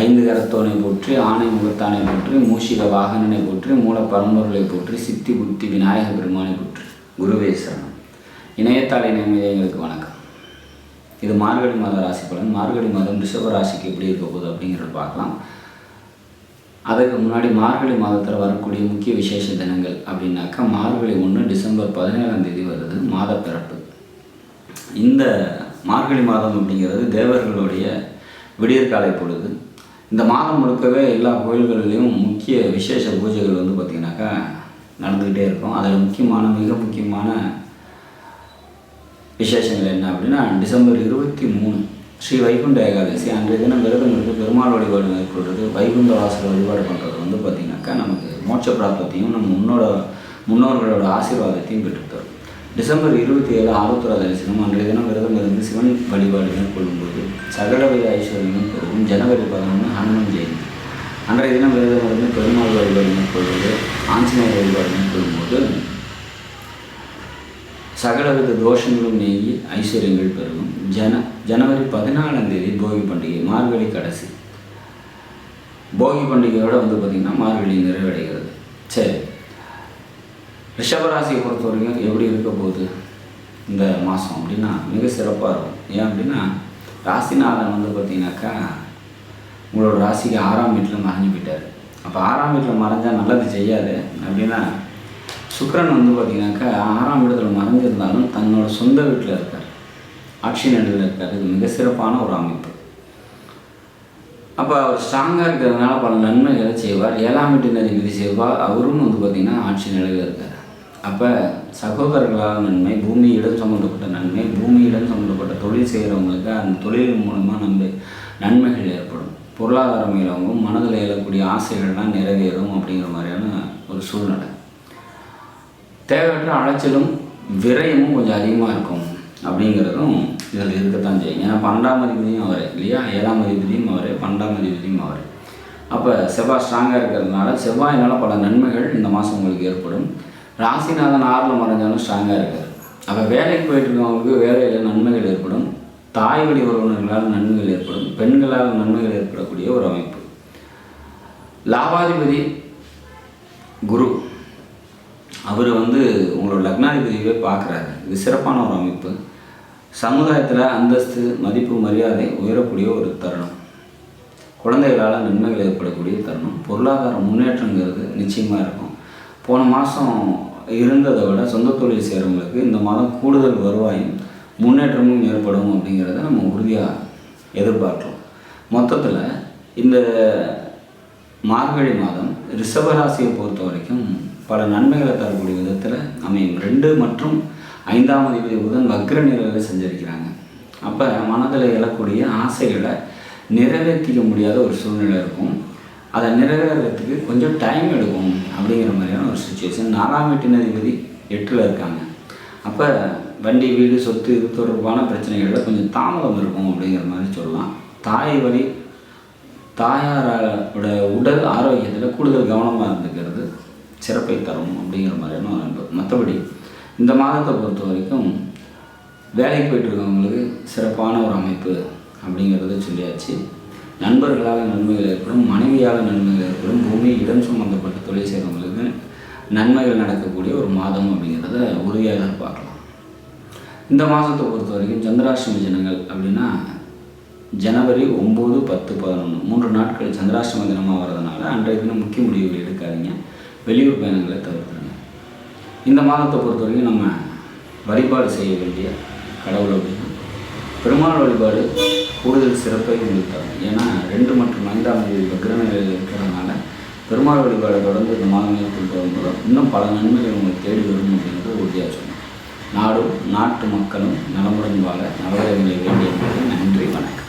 ஐந்து கரத்தோனை போற்றி ஆணை முகத்தானை போற்றி மூஷிக வாகனனை போற்றி மூல பரம்பொருளை போற்றி சித்தி புத்தி விநாயக பெருமானை போற்றி. குருவே சரணம். இணையத்தாளை நேமியங்களுக்கு வணக்கம். இது மார்கழி மாத ராசி பலன். மார்கழி மாதம் ரிஷப ராசிக்கு எப்படி இருக்க போகுது அப்படிங்கிறத பார்க்கலாம். அதுக்கு முன்னாடி மார்கழி மாதத்தில் வரக்கூடிய முக்கிய விசேஷ தினங்கள் அப்படின்னாக்கா மார்கழி ஒன்று டிசம்பர் பதினேழாம் தேதி வருது மாத பிறப்பு. இந்த மார்கழி மாதம் அப்படிங்கிறது தேவர்களுடைய விடியற்காலை பொழுது இந்த மாதம் முழுக்கவே எல்லா கோயில்களிலையும் முக்கிய விசேஷ பூஜைகள் வந்து பார்த்திங்கனாக்கா நடந்துக்கிட்டே இருக்கும். அதில் முக்கியமான மிக முக்கியமான விசேஷங்கள் என்ன அப்படின்னா டிசம்பர் இருபத்தி மூணு ஸ்ரீ வைகுண்ட ஏகாதசி. அன்றைய தினம் விரதம் இருந்து பெருமாள் வழிபாடு மேற்கொள்வது வைகுண்ட வாசல் வழிபாடு பண்ணுறது வந்து பார்த்திங்கனாக்கா நமக்கு மோட்ச பிராப்தத்தையும் நம்ம முன்னோட முன்னோர்களோட ஆசீர்வாதத்தையும் பெற்றுத்தரும் டிசம்பர் இருபத்தி ஏழு ஆருத்ரா தரிசனம் அன்றைய தினம் விரதம் இருந்து சிவன் வழிபாடு மேற்கொள்ளும்போது சகலவித ஐஸ்வர்யமும் ஜனவரி பதினொன்று ஹனுமன் ஜெயந்தி. அன்றைய தினம் விரதம் இருந்து பெருமாள் வழிபாடு மேற்கொள்வது ஆஞ்சநேயர் வழிபாடு மேற்கொள்ளும்போது சகலவித தோஷங்களும் நீங்கி ஐஸ்வர்யங்கள் பெருகும். ஜன ஜனவரி பதினாலாம் தேதி போகி பண்டிகை மார்கழி கடைசி. போகி பண்டிகையோட வந்து பார்த்திங்கன்னா மார்கழி நிறைவடைகிறது. சரி. ரிஷபராசியை பொறுத்த வரைக்கும் எப்படி இருக்க போகுது இந்த மாதம் அப்படின்னா மிக சிறப்பாக இருக்கும். ஏன் அப்படின்னா ராசிநாதன் வந்து பார்த்தீங்கன்னாக்கா உங்களோட ராசிக்கு ஆறாம் வீட்டில் மறைஞ்சு போயிட்டார். அப்போ ஆறாம் வீட்டில் மறைஞ்சால் நல்லது செய்யாது. அப்படின்னா சுக்கிரன் வந்து பார்த்தீங்கன்னாக்கா ஆறாம் வீடத்தில் மறைஞ்சிருந்தாலும் தன்னோட சொந்த வீட்டில் இருக்கார். ஆட்சி நிலையில் இருக்கார். இது மிக சிறப்பான ஒரு அமைப்பு. அப்போ அவர் ஸ்ட்ராங்காக இருக்கிறதுனால பல நன்மைகளை செய்வார். ஏழாம் வீட்டின் அதிபதி செய்வார் அவரும் வந்து பார்த்திங்கன்னா ஆட்சி நிலையில் இருக்கார். அப்போ சகோதரர்களால் நன்மை பூமியிடம் சம்மந்தப்பட்ட நன்மை பூமியிடம் சம்மந்தப்பட்ட தொழில் செய்கிறவங்களுக்கு அந்த தொழில் மூலமாக நம்ம நன்மைகள் ஏற்படும். பொருளாதாரம் இயலவும் மனதில் எழக்கூடிய ஆசைகள்லாம் நிறைவேறும் அப்படிங்கிற மாதிரியான ஒரு சூழ்நிலை. தேவையற்ற அலைச்சலும் விரயமும் கொஞ்சம் அதிகமாக இருக்கும் அப்படிங்கிறதும் இதில் இருக்கத்தான் செய்யும். ஏன்னா பன்னெண்டாம் அதிபதியும் அவர் இல்லையா? ஏழாம் அதிபதியும் அவர் பன்னெண்டாம் அதிபதியும் அவர். அப்போ செவ்வாய் ஸ்ட்ராங்காக இருக்கிறதுனால செவ்வாயினால் பல நன்மைகள் இந்த மாதம் உங்களுக்கு ஏற்படும். ராசிநாதன் ஆறில் மறைஞ்சாலும் ஸ்ட்ராங்காக இருக்கார். அப்போ வேலைக்கு போயிட்டு இருக்கவங்களுக்கு வேலையில் நன்மைகள் ஏற்படும். தாய் வழி உறவினர்களால் நன்மைகள் ஏற்படும் பெண்களால் நன்மைகள் ஏற்படக்கூடிய ஒரு அமைப்பு. லாபாதிபதி குரு அவர் வந்து உங்களோட லக்னாதிபதியவே பார்க்குறாரு. இது சிறப்பான ஒரு அமைப்பு. சமுதாயத்தில் அந்தஸ்து மதிப்பு மரியாதை உயரக்கூடிய ஒரு தருணம். குழந்தைகளால் நன்மைகள் ஏற்படக்கூடிய தருணம். பொருளாதார முன்னேற்றங்கிறது நிச்சயமாக இருக்கும். போன மாதம் இருந்ததை விட சொந்த தொழில் செய்கிறவங்களுக்கு இந்த மாதம் கூடுதல் வருவாயும் முன்னேற்றமும் ஏற்படும் அப்படிங்கிறத நம்ம உறுதியாக எதிர்பார்க்கலாம். மொத்தத்தில் இந்த மார்கழி மாதம் ரிஷபராசியை பொறுத்த வரைக்கும் பல நன்மைகளை தரக்கூடிய விதத்தில் அமையும். ரெண்டு மற்றும் ஐந்தாம் அதிபதி புதன் வக்ர நிலையில் செஞ்சிருக்கிறாங்க. அப்போ மனதில் எழக்கூடிய ஆசைகளை நிறைவேற்றிக்க முடியாத ஒரு சூழ்நிலை இருக்கும். அதை நிறைவேறதுக்கு கொஞ்சம் டைம் எடுக்கும் அப்படிங்கிற மாதிரியான ஒரு சுச்சுவேஷன் நாலாம் வீட்டின் அதிபதி எட்டில் இருக்காங்க. அப்போ வண்டி வீடு சொத்து இது தொடர்பான பிரச்சனைகளில் கொஞ்சம் தாமதம் இருக்கும் அப்படிங்கிற மாதிரி சொல்லலாம். தாய் வழி தாயாரோட உடல் ஆரோக்கியத்தில் கூடுதல் கவனமாக இருந்துக்கிறது சிறப்பை தரும் அப்படிங்கிற மாதிரியான ஒரு அனுபவம் மற்றபடி இந்த மாதத்தை பொறுத்த வரைக்கும் வேலைக்கு போயிட்டு இருக்கவங்களுக்கு சிறப்பான ஒரு அமைப்பு அப்படிங்கிறத சொல்லியாச்சு. நண்பர்களால் நன்மைகள் ஏற்படும் மனைவியால் நன்மைகள் ஏற்படும் பூமி இடம் சம்மந்தப்பட்ட தொழில் செய்கிறவங்களுக்கு நன்மைகள் நடக்கக்கூடிய ஒரு மாதம் அப்படிங்கிறத உறுதியாக பார்க்கலாம். இந்த மாதத்தை பொறுத்த வரைக்கும் சந்திராஷ்டமி ஜனங்கள் அப்படின்னா ஜனவரி ஒம்பது பத்து பதினொன்று மூன்று நாட்கள் சந்திராஷ்டம தினமாக வர்றதுனால அன்றைய தினம் முக்கிய முடிவுகள் எடுக்காதீங்க. வெளியூர் பயணங்களை தவிர்த்துருங்க. இந்த மாதத்தை பொறுத்த வரைக்கும் நம்ம வழிபாடு செய்ய வேண்டிய கடவுள் அப்படின்னா பெருமாள் வழிபாடு கூடுதல் சிறப்பை உங்களுக்கு தரும். ஏன்னா ரெண்டு மற்றும் ஐந்தாம் தேதி பக்ரநிலையில் இருக்கிறதுனால பெருமாள் வழிபாடை தொடர்ந்து இந்த மாதங்களை கொண்டு வரும்போது இன்னும் பல நன்மைகள் உங்களுக்கு தேடி வரும் அப்படிங்கிறது உறுதியாக சொன்னோம் நாடும் நாட்டு மக்களும் நலமுடன் வாழ நலவரங்களை வேண்டிய நன்றி வணக்கம்.